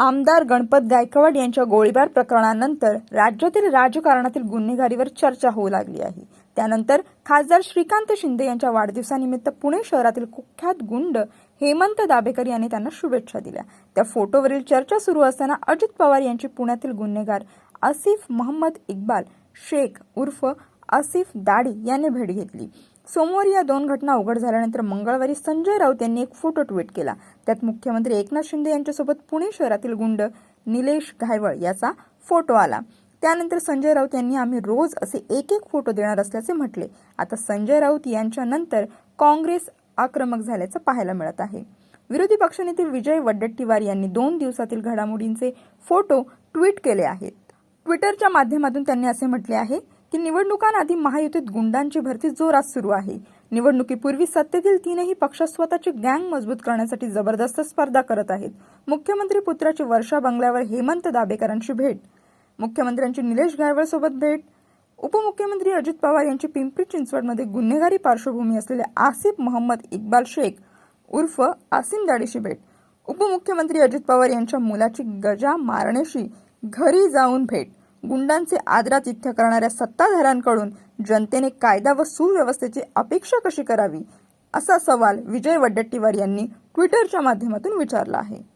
आमदार गणपत गायकवाड यांच्या गोळीबार प्रकरणानंतर राज्यातील राजकारणातील गुन्हेगारीवर चर्चा होऊ लागली आहे. त्यानंतर खासदार श्रीकांत शिंदे यांच्या वाढदिवसानिमित्त पुणे शहरातील कुख्यात गुंड हेमंत दाभेकर यांनी त्यांना शुभेच्छा दिल्या. त्या फोटोवरील चर्चा सुरू असताना अजित पवार यांची पुण्यातील गुन्हेगार आसिफ मोहम्मद इक्बाल शेख उर्फ आसिफ दाडी यांनी भेट घेतली. सोमवारी या दोन घटना उघड झाल्यानंतर मंगळवारी संजय राऊत यांनी एक फोटो ट्विट केला. त्यात मुख्यमंत्री एकनाथ शिंदे यांच्यासोबत पुणे शहरातील गुंड निलेश घायवळ याचा फोटो आला. त्यानंतर संजय राऊत यांनी आम्ही रोज असे एक एक फोटो देणार असल्याचे म्हटले. आता संजय राऊत यांच्यानंतर काँग्रेस आक्रमक झाल्याचं पाहायला मिळत आहे. विरोधी पक्षनेते विजय वड्डेट्टीवार यांनी दोन दिवसातील घडामोडींचे फोटो ट्विट केले आहेत. ट्विटरच्या माध्यमातून त्यांनी असे म्हटले आहे की निवडणुकांआधी महायुतीत गुंडांची भरती जोरात सुरू आहे. निवडणुकीपूर्वी सत्तेतील तीनही पक्ष स्वतःची गँग मजबूत करण्यासाठी जबरदस्त स्पर्धा करत आहेत. मुख्यमंत्री पुत्राची वर्षा बंगल्यावर हेमंत दाबेकरांची भेट. मुख्यमंत्र्यांची निलेश गायवळ सोबत भेट. उपमुख्यमंत्री अजित पवार यांची पिंपरी चिंचवडमध्ये गुन्हेगारी पार्श्वभूमी असलेले आसिफ मोहम्मद इक्बाल शेख उर्फ आसिम दाडीशी भेट. उपमुख्यमंत्री अजित पवार यांच्या मुलाची गजा मारण्याशी घरी जाऊन भेट. गुंडांचे आदरातिथ्य करणाऱ्या सत्ताधाऱ्यांकडून जनतेने कायदा व सुव्यवस्थेची अपेक्षा कशी करावी? असा सवाल विजय वड्डेट्टीवार यांनी ट्विटरच्या माध्यमातून विचारला आहे.